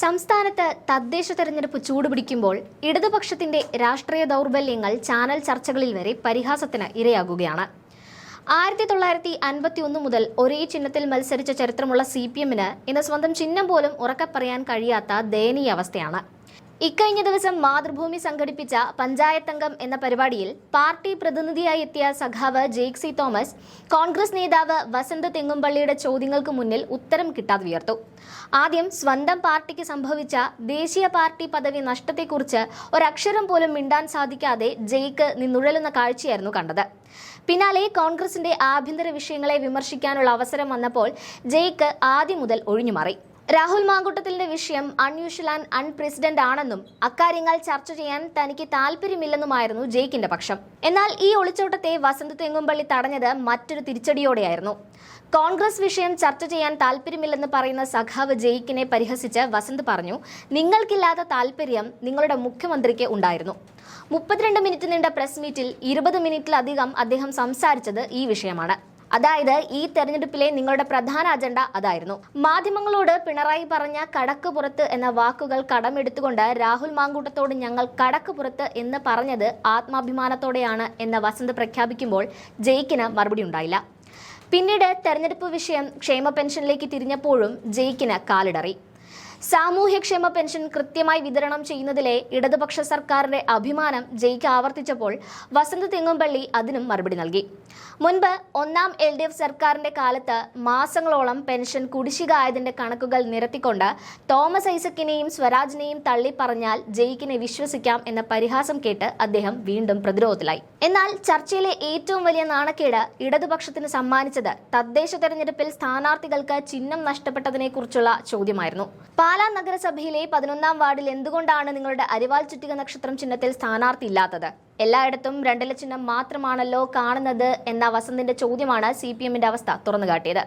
സംസ്ഥാനത്ത് തദ്ദേശ തെരഞ്ഞെടുപ്പ് ചൂടുപിടിക്കുമ്പോൾ ഇടതുപക്ഷത്തിന്റെ രാഷ്ട്രീയ ദൗർബല്യങ്ങൾ ചാനൽ ചർച്ചകളിൽ വരെ പരിഹാസത്തിന് ഇരയാകുകയാണ്. ആയിരത്തി തൊള്ളായിരത്തി അൻപത്തി ഒന്ന് മുതൽ ഒരേ ചിഹ്നത്തിൽ മത്സരിച്ച ചരിത്രമുള്ള സി പി എമ്മിന് ഇന്ന് സ്വന്തം ചിഹ്നം പോലും ഉറക്കപ്പറയാൻ കഴിയാത്ത ദയനീയ അവസ്ഥയാണ്. ഇക്കഴിഞ്ഞ ദിവസം മാതൃഭൂമി സംഘടിപ്പിച്ച പഞ്ചായത്തംഗം എന്ന പരിപാടിയിൽ പാർട്ടി പ്രതിനിധിയായി എത്തിയ സഖാവ് ജെയ്ക് സി തോമസ് കോൺഗ്രസ് നേതാവ് വസന്ത് തെങ്ങുംപള്ളിയുടെ ചോദ്യങ്ങൾക്ക് മുന്നിൽ ഉത്തരം കിട്ടാതെ ഉയർത്തു ആദ്യം സ്വന്തം പാർട്ടിക്ക് സംഭവിച്ച ദേശീയ പാർട്ടി പദവി നഷ്ടത്തെക്കുറിച്ച് ഒരക്ഷരം പോലും മിണ്ടാൻ സാധിക്കാതെ ജെയ്ക്ക് നിന്നുഴലുന്ന കാഴ്ചയായിരുന്നു കണ്ടത്. പിന്നാലെ കോൺഗ്രസിന്റെ ആഭ്യന്തര വിഷയങ്ങളെ വിമർശിക്കാനുള്ള അവസരം വന്നപ്പോൾ ജെയ്ക്ക് ആദ്യം മുതൽ ഒഴിഞ്ഞുമാറി. രാഹുൽ മാങ്കുട്ടത്തിന്റെ വിഷയം അൺയൂഷ്വൽ ആൻഡ് അൺപ്രസിഡന്റ് ആണെന്നും അക്കാര്യങ്ങൾ ചർച്ച ചെയ്യാൻ തനിക്ക് താല്പര്യമില്ലെന്നുമായിരുന്നു ജയ്ക്കിന്റെ പക്ഷം. എന്നാൽ ഈ ഒളിച്ചോട്ടത്തെ വസന്ത് തെങ്ങുംപള്ളി തടഞ്ഞത് മറ്റൊരു തിരിച്ചടിയോടെയായിരുന്നു. കോൺഗ്രസ് വിഷയം ചർച്ച ചെയ്യാൻ താല്പര്യമില്ലെന്ന് പറയുന്ന സഖാവ് ജയ്ക്കിനെ പരിഹസിച്ച് വസന്ത് പറഞ്ഞു നിങ്ങൾക്കില്ലാത്ത താല്പര്യം നിങ്ങളുടെ മുഖ്യമന്ത്രിക്ക് ഉണ്ടായിരുന്നു. മുപ്പത്തിരണ്ട് മിനിറ്റ് നീണ്ട പ്രസ് മീറ്റിൽ ഇരുപത് മിനിറ്റിലധികം അദ്ദേഹം സംസാരിച്ചത് ഈ വിഷയമാണ്. അതായത് ഈ തെരഞ്ഞെടുപ്പിലെ നിങ്ങളുടെ പ്രധാന അജണ്ട അതായിരുന്നു. മാധ്യമങ്ങളോട് പിണറായി പറഞ്ഞ കടക്കുപുറത്ത് എന്ന വാക്കുകൾ കടമെടുത്തുകൊണ്ട് രാഹുൽ മാങ്കൂട്ടത്തോട് ഞങ്ങൾ കടക്കുപുറത്ത് എന്ന് പറഞ്ഞത് ആത്മാഭിമാനത്തോടെയാണ് എന്ന വസന്ത് പ്രഖ്യാപിക്കുമ്പോൾ ജയിക്കിന് മറുപടി ഉണ്ടായില്ല. പിന്നീട് തെരഞ്ഞെടുപ്പ് വിഷയം ക്ഷേമ പെൻഷനിലേക്ക് തിരിഞ്ഞപ്പോഴും ജയിക്കിന് കാലിടറി. സാമൂഹ്യക്ഷേമ പെൻഷൻ കൃത്യമായി വിതരണം ചെയ്യുന്നതിലെ ഇടതുപക്ഷ സർക്കാരിന്റെ അഭിമാനം ജയിക്ക് ആവർത്തിച്ചപ്പോൾ വസന്ത് തെങ്ങുംപള്ളി അതിനും മറുപടി നൽകി. മുൻപ് ഒന്നാം എൽ ഡി എഫ് സർക്കാരിന്റെ കാലത്ത് മാസങ്ങളോളം പെൻഷൻ കുടിശ്ശിക ആയതിന്റെ കണക്കുകൾ നിരത്തിക്കൊണ്ട് തോമസ് ഐസക്കിനെയും സ്വരാജിനെയും തള്ളിപ്പറഞ്ഞാൽ ജയിക്കിനെ വിശ്വസിക്കാം എന്ന പരിഹാസം കേട്ട് അദ്ദേഹം വീണ്ടും പ്രതിരോധത്തിലായി. എന്നാൽ ചർച്ചയിലെ ഏറ്റവും വലിയ നാണക്കേട് ഇടതുപക്ഷത്തിന് സമ്മാനിച്ചത് തദ്ദേശ തെരഞ്ഞെടുപ്പിൽ സ്ഥാനാർത്ഥികൾക്ക് ചിഹ്നം നഷ്ടപ്പെട്ടതിനെ കുറിച്ചുള്ള ചോദ്യമായിരുന്നു പാലാ നഗരസഭയിലെ പതിനൊന്നാം വാർഡിൽ എന്തുകൊണ്ടാണ് നിങ്ങളുടെ അരിവാൾ ചുറ്റിക നക്ഷത്രം ചിഹ്നത്തിൽ സ്ഥാനാർത്ഥി ഇല്ലാത്തത്? എല്ലായിടത്തും രണ്ടില ചിഹ്നം മാത്രമാണല്ലോ കാണുന്നത് എന്ന വസന്തിന്റെ ചോദ്യമാണ് സി പി എമ്മിന്റെ അവസ്ഥ തുറന്നുകാട്ടിയത്.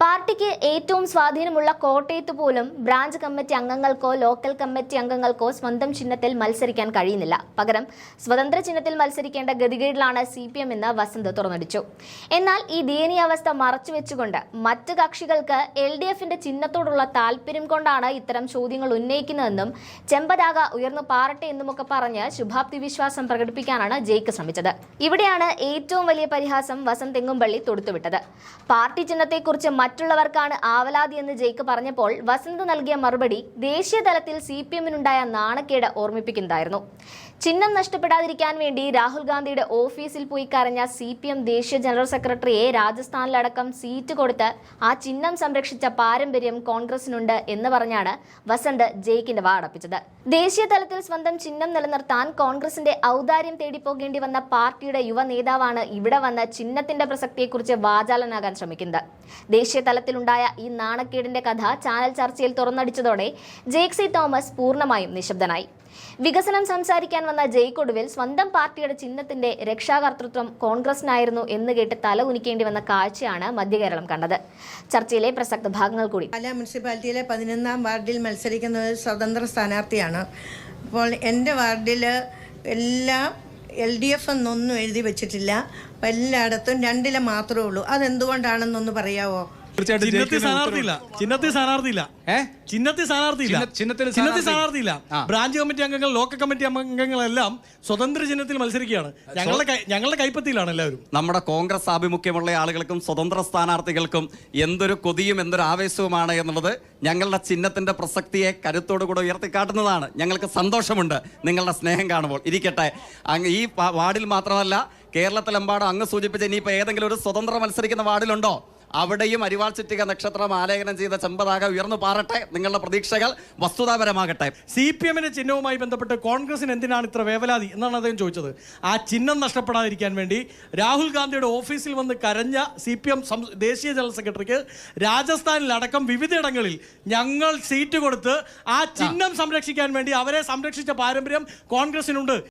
പാർട്ടിക്ക് ഏറ്റവും സ്വാധീനമുള്ള കോട്ടയത്ത് പോലും ബ്രാഞ്ച് കമ്മിറ്റി അംഗങ്ങൾക്കോ ലോക്കൽ കമ്മിറ്റി അംഗങ്ങൾക്കോ സ്വന്തം ചിഹ്നത്തിൽ മത്സരിക്കാൻ കഴിയുന്നില്ല. പകരം സ്വതന്ത്ര ചിഹ്നത്തിൽ മത്സരിക്കേണ്ട ഗതികേടിലാണ് സി പി എം എന്ന് വസന്ത് തുറന്നടിച്ചു. എന്നാൽ ഈ ദയനീയാവസ്ഥ മറച്ചുവെച്ചുകൊണ്ട് മറ്റ് കക്ഷികൾക്ക് എൽ ഡി എഫിന്റെ ചിഹ്നത്തോടുള്ള താല്പര്യം കൊണ്ടാണ് ഇത്തരം ചോദ്യങ്ങൾ ഉന്നയിക്കുന്നതെന്നും ചെമ്പതാക ഉയർന്നു പാറട്ടെ എന്നുമൊക്കെ പറഞ്ഞ് ശുഭാപ്തി വിശ്വാസം പ്രകടിപ്പിക്കാനാണ് ജയ്ക്ക് ശ്രമിച്ചത്. ഇവിടെയാണ് ഏറ്റവും വലിയ പരിഹാസം വസന്ത് തെങ്ങുംപള്ളി തൊടുത്തുവിട്ടത്. പാർട്ടി ചിഹ്നത്തെക്കുറിച്ച് മറ്റുള്ളവർക്കാണ് ആവലാതി എന്ന് ജയ്ക്ക് പറഞ്ഞപ്പോൾ വസന്ത് നൽകിയ മറുപടി ദേശീയ തലത്തിൽ സി പി എമ്മിനുണ്ടായ നാണക്കേട് ഓർമ്മിപ്പിക്കുന്നതായിരുന്നു. ചിഹ്നം നഷ്ടപ്പെടാതിരിക്കാൻ വേണ്ടി രാഹുൽ ഗാന്ധിയുടെ ഓഫീസിൽ പോയി കരഞ്ഞ സി പി എം ദേശീയ ജനറൽ സെക്രട്ടറിയെ രാജസ്ഥാനിലടക്കം സീറ്റ് കൊടുത്ത് ആ ചിഹ്നം സംരക്ഷിച്ച പാരമ്പര്യം കോൺഗ്രസിനുണ്ട് എന്ന് പറഞ്ഞാണ് വസന്ത് ജയ്ക്കിന്റെ വാടപ്പിച്ചത്. ദേശീയ തലത്തിൽ സ്വന്തം ചിഹ്നം നിലനിർത്താൻ കോൺഗ്രസിന്റെ ഔദാര്യം തേടിപ്പോകേണ്ടി വന്ന പാർട്ടിയുടെ യുവ നേതാവാണ് ഇവിടെ വന്ന് ചിഹ്നത്തിന്റെ പ്രസക്തിയെക്കുറിച്ച് വാചാലനാകാൻ ശ്രമിക്കുന്നത്. ദേശീയ തലത്തിലുണ്ടായ ഈ നാണക്കേടിന്റെ കഥ ചാനൽ ചർച്ചയിൽ തുറന്നടിച്ചതോടെ ജേക്സി തോമസ് പൂർണമായും നിശബ്ദനായി. വികസനം സംസാരിക്കാൻ വന്ന ജയ്ക്കൊടുവിൽ സ്വന്തം പാർട്ടിയുടെ ചിഹ്നത്തിന്റെ രക്ഷാകർത്തൃത്വം കോൺഗ്രസിനായിരുന്നു എന്ന് കേട്ട് തല ഉനിക്കേണ്ടി വന്ന കാഴ്ചയാണ് മധ്യകേരളം കണ്ടത്. ചർച്ചയിലെ പ്രസക്ത ഭാഗങ്ങൾ കൂടി. പല മുനിസിപ്പാലിറ്റിയിലെ പതിനൊന്നാം വാർഡിൽ മത്സരിക്കുന്ന ഒരു സ്വതന്ത്ര സ്ഥാനാർത്ഥിയാണ്. അപ്പോൾ എന്റെ വാർഡിൽ എല്ലാം എൽ ഡി എഫ് എന്നൊന്നും എഴുതി വെച്ചിട്ടില്ല. എല്ലായിടത്തും രണ്ടില മാത്രമേ ഉള്ളൂ. അതെന്തുകൊണ്ടാണെന്നൊന്ന് പറയാവോ? തീർച്ചയായിട്ടും സ്ഥാനാർത്ഥിയില്ല. ചിഹ്നത്തിൽ സ്ഥാനാർത്ഥിയില്ല. ഏ? ചിഹ്നത്തിൽ സ്ഥാനാർത്ഥിയില്ല. ചിഹ്ന- ചിഹ്നത്തിൽ ചിഹ്നത്തിൽ സ്ഥാനാർത്ഥിയില്ല. ബ്രാഞ്ച് കമ്മിറ്റി അംഗങ്ങൾ ലോക്കൽ കമ്മിറ്റി അംഗങ്ങളെല്ലാം സ്വതന്ത്ര ചിഹ്നത്തിൽ മത്സരിക്കുകയാണ്. ഞങ്ങളുടെ ഞങ്ങളുടെ കൈപ്പത്തിയിലാണ് എല്ലാവരും. നമ്മുടെ കോൺഗ്രസ് ആഭിമുഖ്യമുള്ള ആളുകൾക്കും സ്വതന്ത്ര സ്ഥാനാർത്ഥികൾക്കും എന്തൊരു കൊതിയും എന്തൊരു ആവേശവുമാണ് എന്നുള്ളത് ഞങ്ങളുടെ ചിഹ്നത്തിന്റെ പ്രസക്തിയെ കരുത്തോടു കൂടെ ഉയർത്തിക്കാട്ടുന്നതാണ്. ഞങ്ങൾക്ക് സന്തോഷമുണ്ട് നിങ്ങളുടെ സ്നേഹം കാണുമ്പോൾ. ഇരിക്കട്ടെ. അങ്ങ് ഈ വാർഡിൽ മാത്രമല്ല കേരളത്തിലെമ്പാടും അങ്ങ് സൂചിപ്പിച്ച ഇനിയിപ്പോൾ ഏതെങ്കിലും ഒരു സ്വതന്ത്ര മത്സരിക്കുന്ന വാർഡിലുണ്ടോ? അവിടെയും അരിവാൾ ചുറ്റിക നക്ഷത്രം ആലേഖനം ചെയ്ത ചെമ്പതാക ഉയർന്നു പാറട്ടെ നിങ്ങളുടെ പ്രതീക്ഷകൾ വസ്തുതാപരമാകട്ടെ. സി പി എമ്മിന്റെ ചിഹ്നവുമായി ബന്ധപ്പെട്ട് കോൺഗ്രസിന് എന്തിനാണ് ഇത്ര വേവലാതി എന്നാണ് അദ്ദേഹം ചോദിച്ചത്. ആ ചിഹ്നം നഷ്ടപ്പെടാതിരിക്കാൻ വേണ്ടി രാഹുൽ ഗാന്ധിയുടെ ഓഫീസിൽ വന്ന് കരഞ്ഞ സി പി എം ദേശീയ ജനറൽ സെക്രട്ടറിക്ക് രാജസ്ഥാനിലടക്കം വിവിധയിടങ്ങളിൽ ഞങ്ങൾ സീറ്റ് കൊടുത്ത് ആ ചിഹ്നം സംരക്ഷിക്കാൻ വേണ്ടി അവരെ സംരക്ഷിച്ച പാരമ്പര്യം കോൺഗ്രസിനുണ്ട്